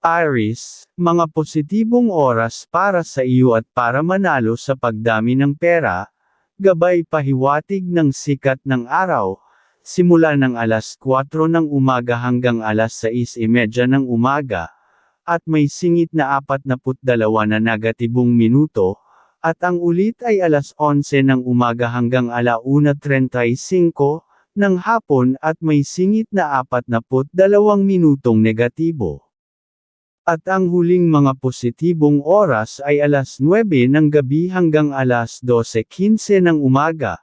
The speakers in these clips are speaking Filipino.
Iris, mga positibong oras para sa iyo at para manalo sa pagdami ng pera, gabay pahiwatig ng sikat ng araw, simula ng alas 4 ng umaga hanggang alas 6.30 ng umaga, at may singit na 42 na negatibong minuto, at ang ulit ay alas 11 ng umaga hanggang alauna 35 ng hapon at may singit na 42 minutong negatibo. At ang huling mga positibong oras ay alas 9 ng gabi hanggang alas 12.15 ng umaga.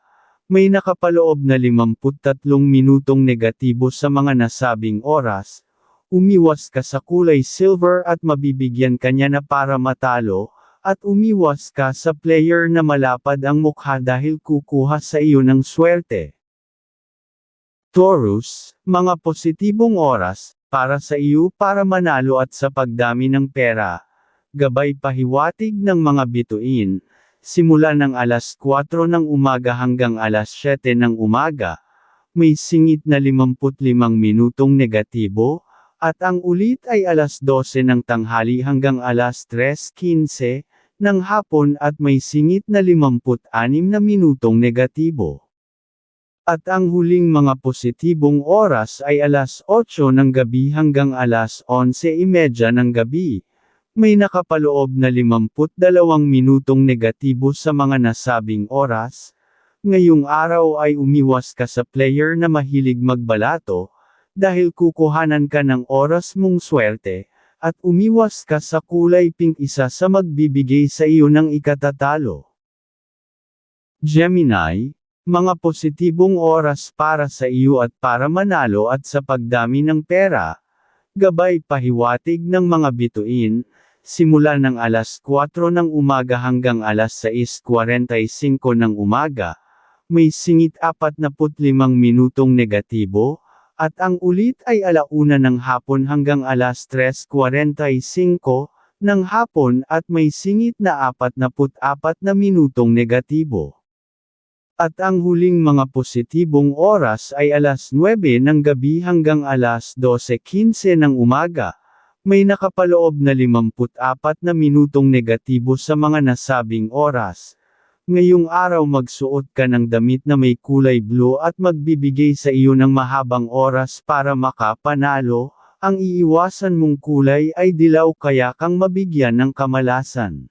May nakapaloob na 53 minutong negatibo sa mga nasabing oras. Umiwas ka sa kulay silver at mabibigyan kanya na para matalo, at umiwas ka sa player na malapad ang mukha dahil kukuha sa iyo ng swerte. Taurus, mga positibong oras, para sa iyo para manalo at sa pagdami ng pera. Gabay pahiwatig ng mga bituin, simula ng alas 4 ng umaga hanggang alas 7 ng umaga, may singit na 55 minutong negatibo, at ang ulit ay alas 12 ng tanghali hanggang alas 3.15 ng hapon at may singit na 56 na minutong negatibo. At ang huling mga positibong oras ay alas 8 ng gabi hanggang alas 11.30 ng gabi. May nakapaloob na 52 minutong negatibo sa mga nasabing oras. Ngayong araw ay umiwas ka sa player na mahilig magbalato, dahil kukuhanan ka ng oras mong swerte, at umiwas ka sa kulay pink isa sa magbibigay sa iyo ng ikatatalo. Gemini, mga positibong oras para sa iyo at para manalo at sa pagdami ng pera, gabay pahiwatig ng mga bituin, simula ng alas 4 ng umaga hanggang alas 6.45 ng umaga, may singit 45 minutong negatibo, at ang ulit ay alauna ng hapon hanggang alas 3.45 ng hapon at may singit na 44 na minutong negatibo. At ang huling mga positibong oras ay alas 9 ng gabi hanggang alas 12.15 ng umaga. May nakapaloob na 54 na minutong negatibo sa mga nasabing oras. Ngayong araw magsuot ka ng damit na may kulay blue at magbibigay sa iyo ng mahabang oras para makapanalo, ang iiwasan mong kulay ay dilaw kaya kang mabigyan ng kamalasan.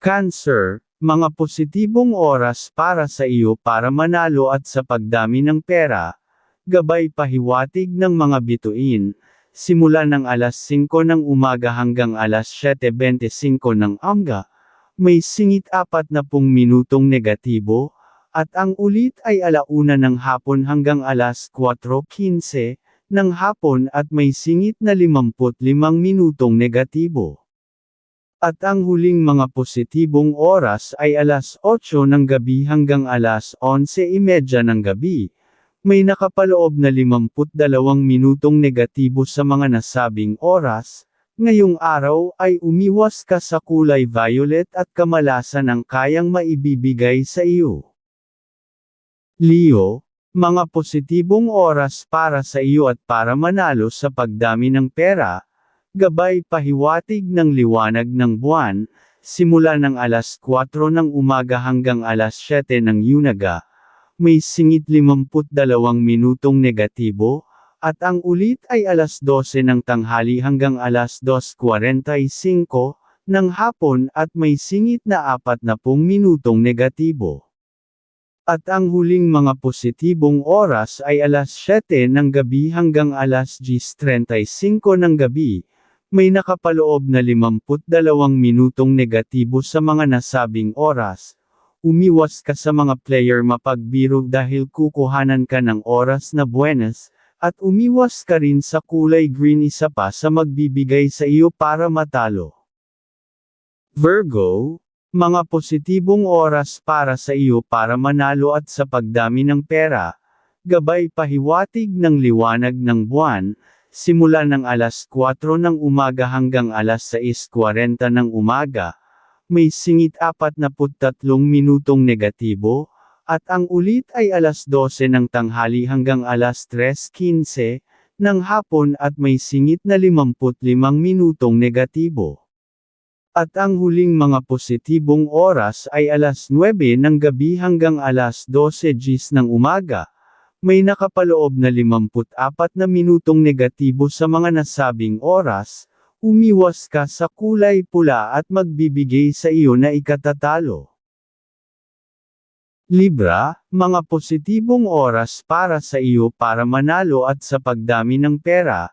Cancer, mga positibong oras para sa iyo para manalo at sa pagdami ng pera, gabay pahiwatig ng mga bituin, simula ng alas 5 ng umaga hanggang alas 7.25 ng amga, may singit 40 minutong negatibo, at ang ulit ay alauna ng hapon hanggang alas 4.15 ng hapon at may singit na 55 minutong negatibo. At ang huling mga positibong oras ay alas 8 ng gabi hanggang alas 11.30 ng gabi. May nakapaloob na 52 minutong negatibo sa mga nasabing oras. Ngayong araw ay umiwas ka sa kulay violet at kamalasan ang kayang maibibigay sa iyo. Leo, mga positibong oras para sa iyo at para manalo sa pagdami ng pera, Gabay pahiwatig ng liwanag ng buwan, simula ng alas 4 ng umaga hanggang alas 7 ng yunaga, may singit 52 minutong negatibo, at ang ulit ay alas 12 ng tanghali hanggang alas 2.45 ng hapon at may singit na 40 minutong negatibo. At ang huling mga positibong oras ay alas 7 ng gabi hanggang alas 10.35 ng gabi, may nakapaloob na 52 minutong negatibo sa mga nasabing oras. Umiwas ka sa mga player mapagbiro dahil kukuhanan ka ng oras na buenas, at umiwas ka rin sa kulay green isa pa sa magbibigay sa iyo para matalo. Virgo, mga positibong oras para sa iyo para manalo at sa pagdami ng pera, gabay pahiwatig ng liwanag ng buwan, simula ng alas 4 ng umaga hanggang alas 6.40 ng umaga, may singit 43 minutong negatibo, at ang ulit ay alas 12 ng tanghali hanggang alas 3.15 ng hapon at may singit na 55 minutong negatibo. At ang huling mga positibong oras ay alas 9 ng gabi hanggang alas 12 gis ng umaga. May nakapaloob na 54 na minutong negatibo sa mga nasabing oras, umiwas ka sa kulay pula at magbibigay sa iyo na ikatatalo. Libra, mga positibong oras para sa iyo para manalo at sa pagdami ng pera,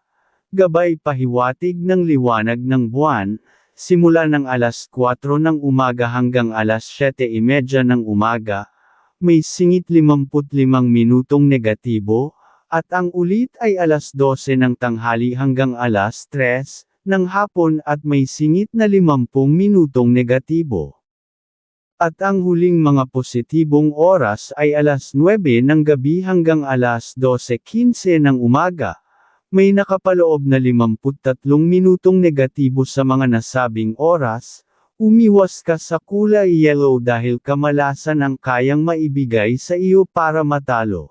gabay pahiwatig ng liwanag ng buwan, simula ng alas 4 ng umaga hanggang alas 7.30 ng umaga, may singit 55 minutong negatibo, at ang ulit ay alas 12 ng tanghali hanggang alas 3 ng hapon at may singit na 50 minutong negatibo. At ang huling mga positibong oras ay alas 9 ng gabi hanggang alas 12.15 ng umaga. May nakapaloob na 53 minutong negatibo sa mga nasabing oras, umiwas ka sa kulay yellow dahil kamalasan ang kayang maibigay sa iyo para matalo.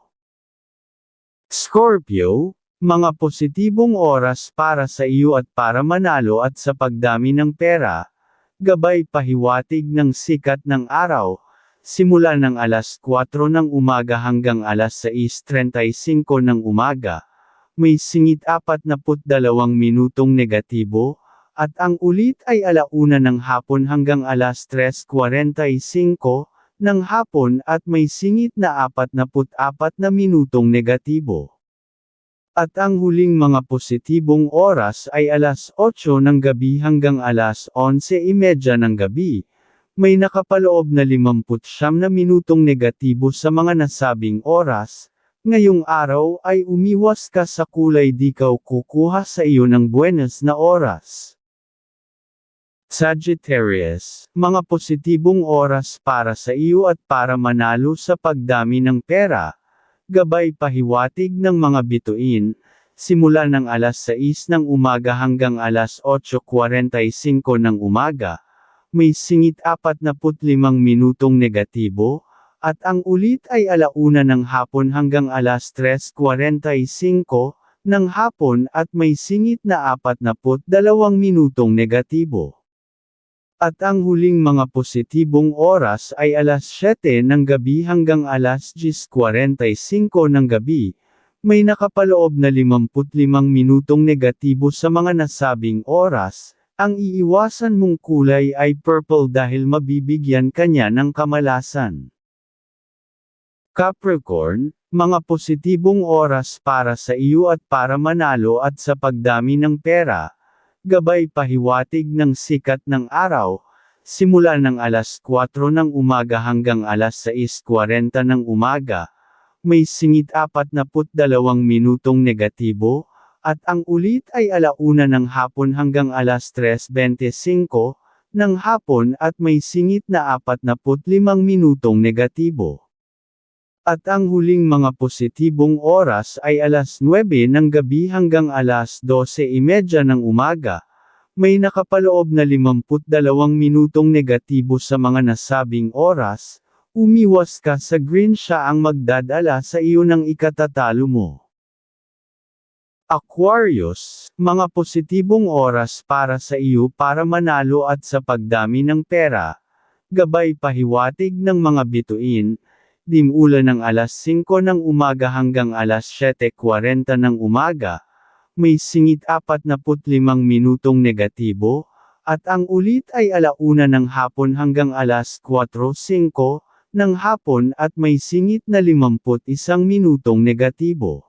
Scorpio, mga positibong oras para sa iyo at para manalo at sa pagdami ng pera, gabay pahiwatig ng sikat ng araw, simula ng alas 4 ng umaga hanggang alas 6.35 ng umaga, may singit 42 minutong negatibo, at ang ulit ay alauna ng hapon hanggang alas 3.45 ng hapon at may singit na 44 na minutong negatibo. At ang huling mga positibong oras ay alas 8 ng gabi hanggang alas 11.30 ng gabi. May nakapaloob na 59 na minutong negatibo sa mga nasabing oras. Ngayong araw ay umiwas ka sa kulay dikaw kukuha sa iyo ng buenas na oras. Sagittarius, mga positibong oras para sa iyo at para manalo sa pagdami ng pera, gabay pahiwatig ng mga bituin, simula ng alas 6 ng umaga hanggang alas 8.45 ng umaga, may singit 45 minutong negatibo, at ang ulit ay alauna ng hapon hanggang alas 3.45 ng hapon at may singit na 42 minutong negatibo. At ang huling mga positibong oras ay alas 7 ng gabi hanggang alas 10.45 ng gabi. May nakapaloob na 55 minutong negatibo sa mga nasabing oras. Ang iiwasan mong kulay ay purple dahil mabibigyan kanya ng kamalasan. Capricorn, mga positibong oras para sa iyo at para manalo at sa pagdami ng pera, gabay pahiwatig ng sikat ng araw, simula ng alas 4 ng umaga hanggang alas 6.40 ng umaga, may singit 42 minutong negatibo, at ang ulit ay alauna ng hapon hanggang alas 3.25 ng hapon at may singit na 45 minutong negatibo. At ang huling mga positibong oras ay alas 9 ng gabi hanggang alas 12.30 ng umaga. May nakapaloob na 52 minutong negatibo sa mga nasabing oras, umiwas ka sa green siya ang magdadala sa iyo ng ikatatalo mo. Aquarius, mga positibong oras para sa iyo para manalo at sa pagdami ng pera, gabay pahiwatig ng mga bituin, dimula ng alas 5 ng umaga hanggang alas 7.40 ng umaga, may singit 45 minutong negatibo, at ang ulit ay alauna ng hapon hanggang alas 4.05 ng hapon at may singit na 51 minutong negatibo.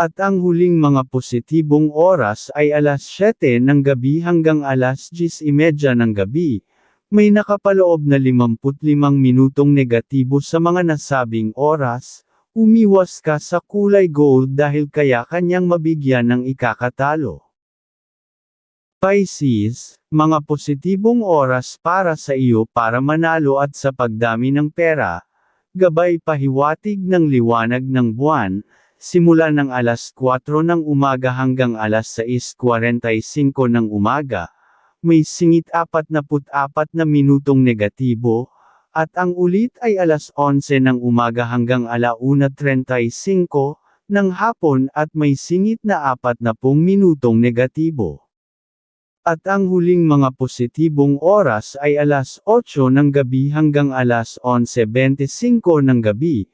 At ang huling mga positibong oras ay alas 7 ng gabi hanggang alas 10.30 ng gabi, may nakapaloob na 55 minutong negatibo sa mga nasabing oras, umiwas ka sa kulay gold dahil kaya kanyang mabigyan ng ikakatalo. Pisces, mga positibong oras para sa iyo para manalo at sa pagdami ng pera, gabay pahiwatig ng liwanag ng buwan, simula ng alas 4 ng umaga hanggang alas 6.45 ng umaga, may singit 44 na minutong negatibo, at ang ulit ay alas 11 ng umaga hanggang alauna 35 ng hapon at may singit na 40 minutong negatibo. At ang huling mga positibong oras ay alas 8 ng gabi hanggang alas 11.25 ng gabi.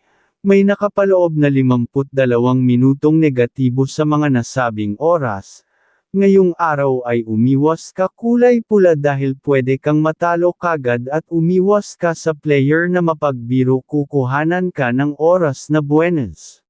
May nakapaloob na 52 minutong negatibo sa mga nasabing oras. Ngayong araw ay umiwas ka kulay pula dahil pwede kang matalo kagad at umiwas ka sa player na mapagbiro kukuhanan ka ng oras na buenas.